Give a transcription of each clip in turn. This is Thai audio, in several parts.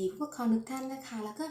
ดีผู้ปกครองทุกท่านนะคะ แล้วก็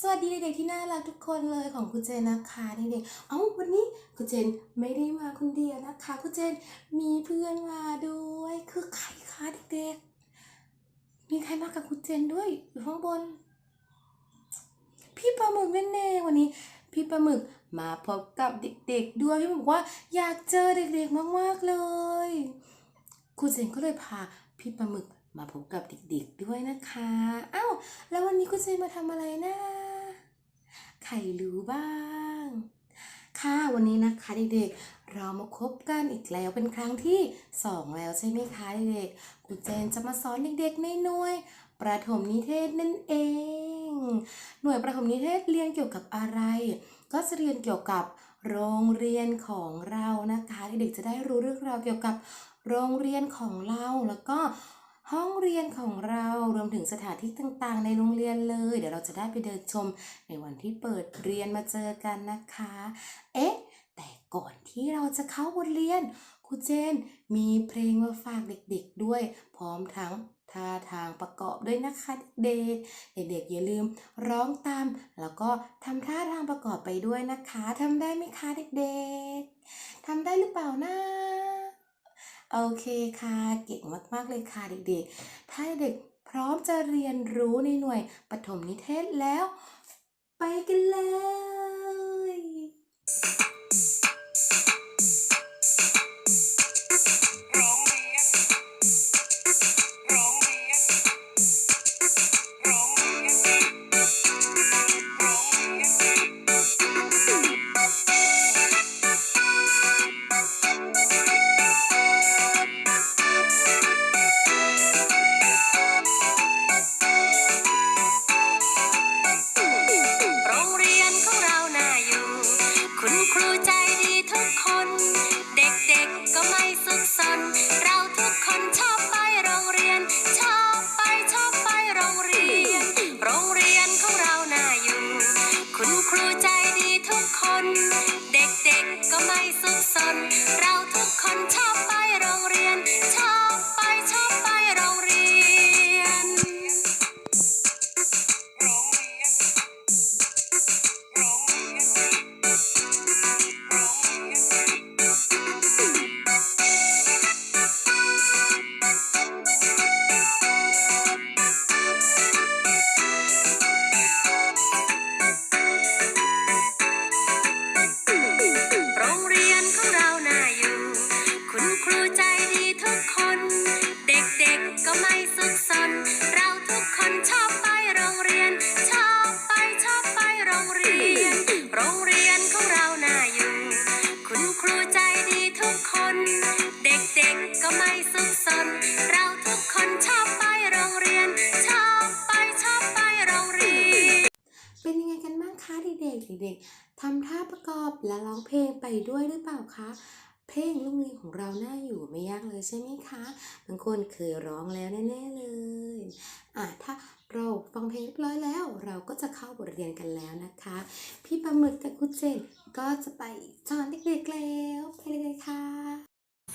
สวัสดีเด็กๆที่น่ารักทุกคนเลยของคุณเจนนะคะเด็กๆเอ้าวันนี้คุณเจนไม่ได้มาคนเดียวนะคะคุณเจนมีเพื่อนมาด้วยคือใครคะเด็กๆ มีใครมากับคุณเจนด้วยอยู่ข้างบน พี่ปลาหมึกนั่นเองวันนี้พี่ปลาหมึกมาพบกับเด็กๆด้วยพี่บอกว่าอยากเจอเด็กๆมากๆเลย คุณเจนก็เลยพาพี่ปลาหมึก มาพบกับเด็กๆด้วยนะคะอ้าวแล้ววันนี้คุณเจนมาทำอะไรนะใครรู้บ้าง ค่ะวันนี้นะคะเด็กๆเรามาคบกันอีกแล้วเป็นครั้งที่สองแล้วใช่ไหมคะเด็กๆคุณเจนจะมาสอนเด็กๆในหน่วย ประถมนิเทศนั่นเอง หน่วยประถมนิเทศเรียนเกี่ยวกับอะไร ก็จะเรียนเกี่ยวกับโรงเรียนของเรานะคะเด็กๆจะได้รู้เรื่องราวเกี่ยวกับโรงเรียนของเราแล้วก็ ห้องเรียนของเรารวมถึงสถานที่ต่างๆ ในโรงเรียนเลย เดี๋ยวเราจะได้ไปเดินชมในวันที่เปิดเรียนมาเจอกันนะคะ เอ๊ะ แต่ก่อนที่เราจะเข้าบทเรียนครูเจนมีเพลงมาฝากเด็กๆด้วย พร้อมทั้งท่าทางประกอบด้วยนะคะเด็กๆเด็กๆอย่าลืมร้องตาม แล้วก็ทำท่าทางประกอบไปด้วยนะคะทำได้ไหมคะเด็กๆทำได้หรือเปล่านะ โอเคค่ะเก่งมากๆเลยค่ะเด็กๆ ถ้าเด็กพร้อมจะเรียนรู้ในหน่วยปฐมนิเทศแล้ว ดีทุกคน เด็กๆก็ไม่สุขสน เราทุกคนชอบไปโรงเรียน ชอบไปชอบไปโรงเรียน โรงเรียนของเราน่าอยู่ คุณครูใจดีทุกคน เด็กๆก็ไม่สุขสน เราทุกคนชอบไปโรงเรียน ชอบไปชอบไปโรงเรียน เป็นยังไงกันบ้างคะเด็กๆเด็กๆทำท่าประกอบและร้องเพลงไปด้วยหรือเปล่าคะ เพลงโรงเรียนของเราน่าอยู่ไม่ยากเลยใช่ไหมคะบางคนเคยร้องแล้วแน่ๆเลยอะถ้าเราฟังเพลงเรียบร้อยแล้ว เราก็จะเข้าบทเรียนกันแล้วนะคะ พี่ปลาหมึกกับคุณเจนก็จะไปสอนเด็กๆแล้วไปเลยค่ะ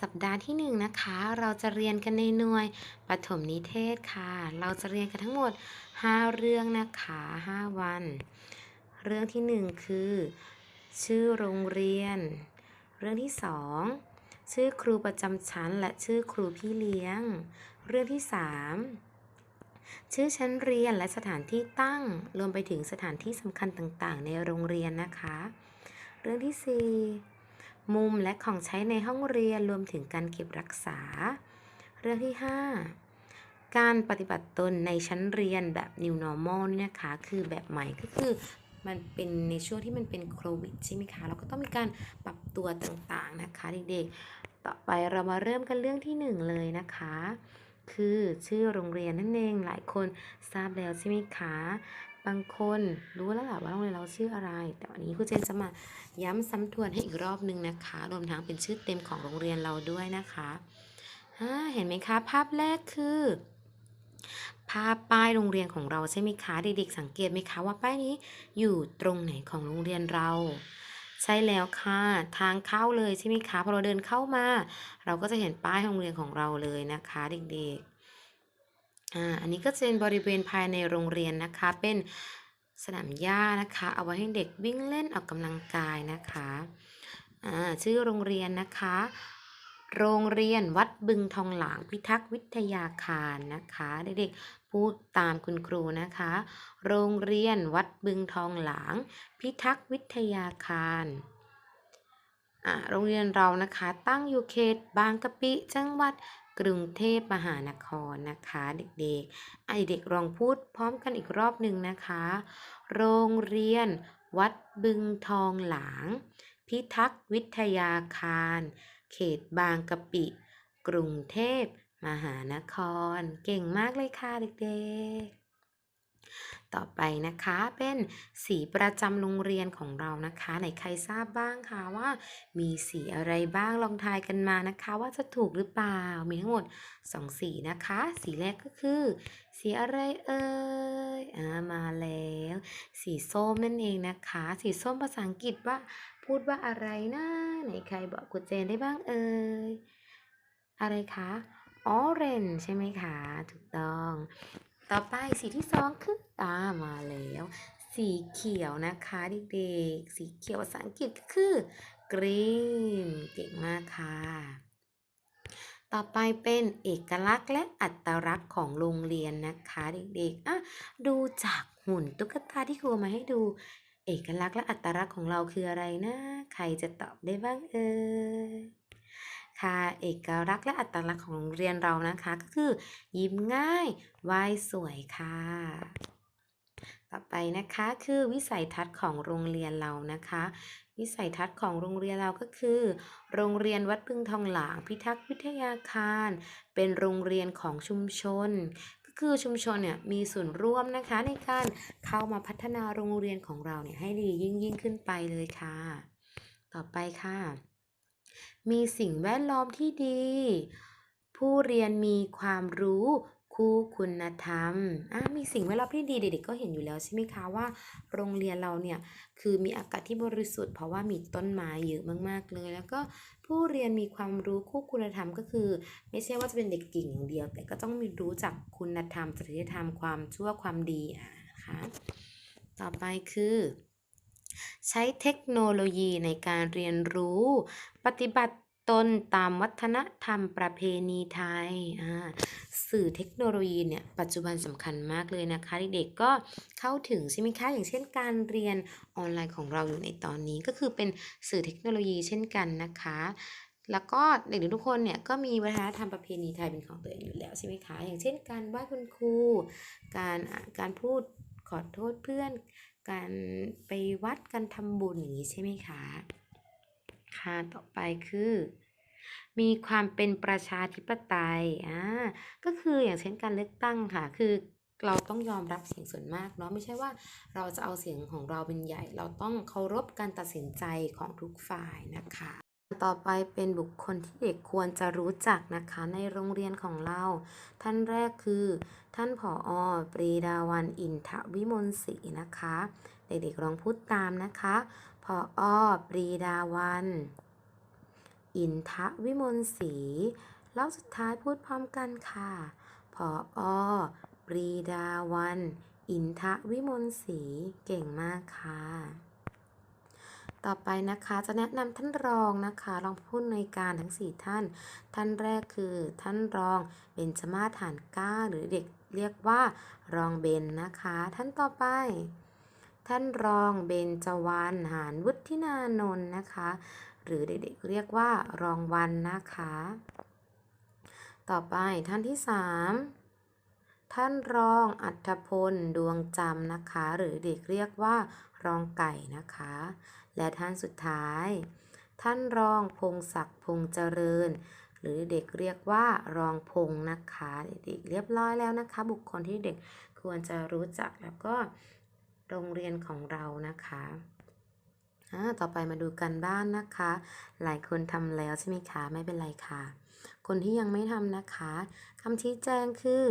สัปดาห์ที่หนึ่งนะคะ เราจะเรียนกันในหน่วยปฐมนิเทศค่ะ เราจะเรียนกันทั้งหมด 5 เรื่องนะคะ 5 วัน เรื่องที่ 1 คือ ชื่อโรงเรียน เรื่องที่ 2 ชื่อครูประจำชั้น และชื่อครูพี่เลี้ยง เรื่องที่ 3 ชื่อชั้นเรียนและสถานที่ตั้ง รวมไปถึงสถานที่สำคัญต่างๆ ในโรงเรียนนะคะ เรื่องที่ 4 มุมและของใช้ในห้องเรียนรวมถึงการเก็บรักษา เรื่องที่ 5การปฏิบัติตนในชั้นเรียนแบบ new normal นี่นะคะ คือแบบใหม่ก็คือ มันเป็นในช่วงที่มันเป็นโควิดใช่ไหมคะเราก็ต้องมีการปรับตัวต่างๆนะคะเด็กๆ ต่อไปเรามาเริ่มกันเรื่องที่ 1 เลยนะคะ คือชื่อโรงเรียนนั่นเองหลายคนทราบแล้วใช่ไหมคะบางคนรู้แล้วแหละว่าโรงเรียนเราชื่ออะไร แต่วันนี้ครูเจนจะมาย้ำซ้ำทวนให้อีกรอบนึงนะคะ รวมทั้งเป็นชื่อเต็มของโรงเรียนเราด้วยนะคะเห็นไหมคะ ภาพแรกคือ ภาพป้ายโรงเรียนของเราใช่ไหมคะ เด็กๆสังเกตไหมคะว่าป้ายนี้อยู่ตรงไหนของโรงเรียนเรา ใช่แล้วค่ะ ทางเข้าเลยใช่ไหมคะพอเราเดินเข้ามา เราก็จะเห็นป้ายโรงเรียนของเราเลยนะคะ เด็กๆอ่าอันนี้ก็จะเป็นบริเวณภายในโรงเรียนนะคะ เป็นสนามหญ้านะคะ เอาไว้ให้เด็กวิ่งเล่นออกกำลังกายนะคะอ่าชื่อโรงเรียนนะคะ โรงเรียนวัดบึงทองหลางพิทักษ์วิทยาคารนะคะ เด็กๆพูดตามคุณครูนะคะ โรงเรียนวัดบึงทองหลาง พิทักษ์วิทยาคารอ่าโรงเรียนเรานะคะตั้งอยู่เขตบางกะปิจังหวัดกรุงเทพมหานครนะคะ เด็กๆไอเด็กลองพูดพร้อมกันอีกรอบหนึ่งนะคะ โรงเรียน วัดบึงทองหลาง พิทักษ์วิทยาคาร เขตบางกะปิ กรุงเทพ มหานคร เก่งมากเลยค่ะเด็กๆ ต่อไปนะคะเป็นสีประจำโรงเรียนของเรานะคะไหนใครทราบบ้างคะว่ามีสีอะไรบ้างลองทายกันมานะคะ ว่าจะถูกหรือเปล่า มีทั้งหมดสองสีนะคะ สีแรกก็คือ สีอะไรเอ่ย อ่ามาแล้ว สีส้มนั่นเองนะคะ สีส้มภาษาอังกฤษว่าพูดว่าอะไรนะไหนใครบอกคุณเจนได้บ้างเอ่ยอะไรคะ orange ใช่ไหมคะ ถูกต้อง ต่อไปสีที่สองคือตามาแล้ว สีเขียวนะคะเด็กๆ สีเขียวภาษาอังกฤษก็คือ green เก่งมากค่ะ ต่อไปเป็นเอกลักษณ์และอัตลักษณ์ของโรงเรียนนะคะเด็กๆอะดูจากหุ่นตุ๊กตาที่ครูมาให้ดู เอกลักษณ์และอัตลักษณ์ของเราคืออะไรนะ ใครจะตอบได้บ้างเอ่ยค่ะ เอกลักษณ์และอัตลักษณ์ของโรงเรียนเรานะคะ ก็คือ ยิ้มง่ายวายสวยค่ะ ต่อไปนะคะคือวิสัยทัศน์ของโรงเรียนเรานะคะ วิสัยทัศน์ของโรงเรียนเราก็คือ โรงเรียนวัดพึ่งทองหลางพิทักษ์วิทยาคาร เป็นโรงเรียนของชุมชน ก็คือชุมชนเนี่ยมีส่วนร่วมนะคะในการเข้ามาพัฒนาโรงเรียนของเราเนี่ยให้ดียิ่งยิ่งขึ้นไปเลยค่ะ ต่อไปค่ะ มีสิ่งแวดล้อมที่ดี ผู้เรียนมีความรู้ คู่คุณธรรมอะมีสิ่งแวดล้อมที่ดีเด็กๆก็เห็นอยู่แล้วใช่ไหมคะว่า โรงเรียนเราเนี่ยคือมีอากาศที่บริสุทธิ์เพราะว่ามีต้นไม้เยอะมากๆเลย แล้วก็ผู้เรียนมีความรู้คู่คุณธรรมก็คือ ไม่ใช่ว่าจะเป็นเด็กเก่งอย่างเดียว แต่ก็ต้องมีรู้จักคุณธรรมจริยธรรมความชั่วความดีอะนะคะต่อไปคือ ใช้เทคโนโลยีในการเรียนรู้ ปฏิบัติ ตนตามวัฒนธรรมประเพณีไทยอ่าสื่อเทคโนโลยีเนี่ยปัจจุบันสำคัญมากเลยนะคะเด็กๆก็เข้าถึงใช่ไหมคะอย่างเช่นการเรียนออนไลน์ของเราอยู่ในตอนนี้ก็คือเป็นสื่อเทคโนโลยีเช่นกันนะคะ แล้วก็เด็กๆทุกคนเนี่ยก็มีวัฒนธรรมประเพณีไทยเป็นของตัวเองอยู่แล้วใช่ไหมคะ อย่างเช่น การไหว้คุณครู การการพูดขอโทษเพื่อน การไปวัดการทำบุญอย่างนี้ใช่ไหมคะ ค่ะต่อไปคือ มีความเป็นประชาธิปไตยอ่าก็คืออย่างเช่นการเลือกตั้งค่ะ คือเราต้องยอมรับเสียงส่วนมากเนาะไม่ใช่ว่าเราจะเอาเสียงของเราเป็นใหญ่ เราต้องเคารพการตัดสินใจของทุกฝ่ายนะคะ ต่อไปเป็นบุคคลที่เด็กควรจะรู้จักนะคะในโรงเรียนของเรา ท่านแรกคือ ท่านผออปรีดาวันอินทวิมลศรีนะคะ เด็กๆลองพูดตามนะคะ ผออ้อปรีดาวัน อินทะวิมลศรีแล้วสุดท้ายพูดพร้อมกันค่ะผออ้อปรีดาวัน อินทะวิมลศรีเก่งมากค่ะ ต่อไปนะคะจะแนะนำท่านรองนะคะรองผู้อำนวยการทั้ง 4 ท่าน ท่านแรกคือท่านรองเบญจมาศฐานก้าหรือเด็กเรียกว่ารองเบนนะคะ ท่านต่อไป ท่านรองเบญจวรรณหานวุฒินานนท์นะคะ หรือเด็กๆเรียกว่ารองวันนะคะ ต่อไปท่านที่สามท่านรองอัธพลดวงจำนะคะ หรือเด็กเรียกว่ารองไก่นะคะ และท่านสุดท้าย ท่านรองพงศักดิ์พงษ์เจริญหรือเด็กเรียกว่ารองพงนะคะ เด็กเรียบร้อยแล้วนะคะ บุคคลที่เด็กควรจะรู้จักแล้วก็ โรงเรียนของเรานะคะต่อไปมาดูกันบ้านนะคะ หลายคนทำแล้วใช่ไหมคะ ไม่เป็นไรค่ะ คนที่ยังไม่ทำนะคะคำชี้แจงคือ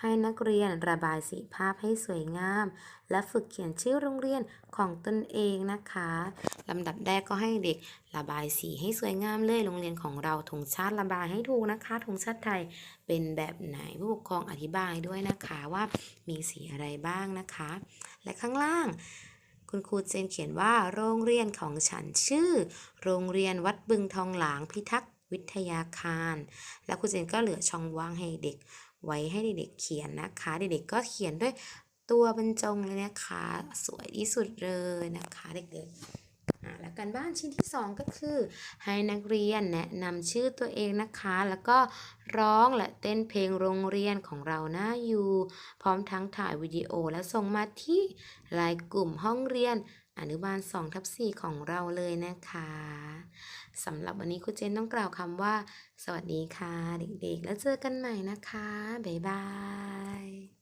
ให้นักเรียนระบายสีภาพให้สวยงาม และฝึกเขียนชื่อโรงเรียนของตนเองนะคะลำดับแรกก็ให้เด็กระบายสีให้สวยงามเลยโรงเรียนของเราธงชาติระบายให้ถูกนะคะธงชาติไทยเป็นแบบไหนผู้ปกครองอธิบายด้วยนะคะว่ามีสีอะไรบ้างนะคะ และข้างล่างคุณครูเจนเขียนว่าโรงเรียนของฉันชื่อ โรงเรียนวัดบึงทองหลางพิทักษ์ วิทยาคาร แล้วครูเจนก็เหลือช่องว่างให้เด็ก ไว้ให้เด็กๆเขียนนะคะ เด็กๆก็เขียนด้วยตัวบรรจงเลยนะคะ สวยที่สุดเลยนะคะเด็กๆแล้วกันบ้านชิ้นที่สองก็คือ ให้นักเรียนแนะนำชื่อตัวเองนะคะ แล้วก็ร้องและเต้นเพลงโรงเรียนของเราหน้าอยู่ พร้อมทั้งถ่ายวิดีโอและส่งมาที่ไลน์กลุ่มห้องเรียนอนุบาล2ทับ4ของเราเลยนะคะ สำหรับวันนี้ครูเจนต้องกล่าวคำว่า สวัสดีค่ะ เด็กๆ แล้วเจอกันใหม่นะคะ บ๊ายบาย